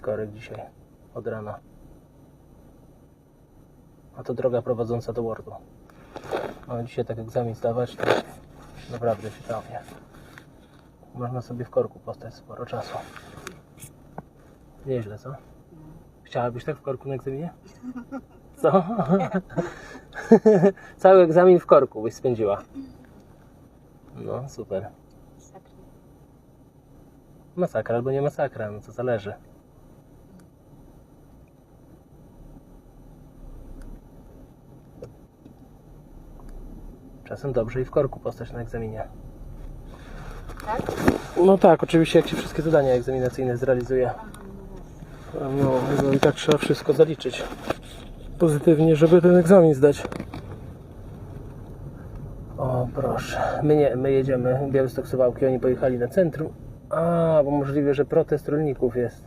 korek dzisiaj od rana. A to droga prowadząca do Wordu. No dzisiaj tak egzamin zdawać, to naprawdę się trafię. Można sobie w korku postać sporo czasu. Nieźle, co? Chciałabyś tak w korku na egzaminie? Co? Cały egzamin w korku byś spędziła. No, super. Masakra albo nie masakra, no to zależy. Czasem dobrze i w korku postać na egzaminie. Tak? No tak, oczywiście jak się wszystkie zadania egzaminacyjne zrealizuje. No, no i tak trzeba wszystko zaliczyć pozytywnie, żeby ten egzamin zdać. O proszę, my nie, my jedziemy Białystok Suwałki, oni pojechali na centrum. A, bo możliwe, że protest rolników jest.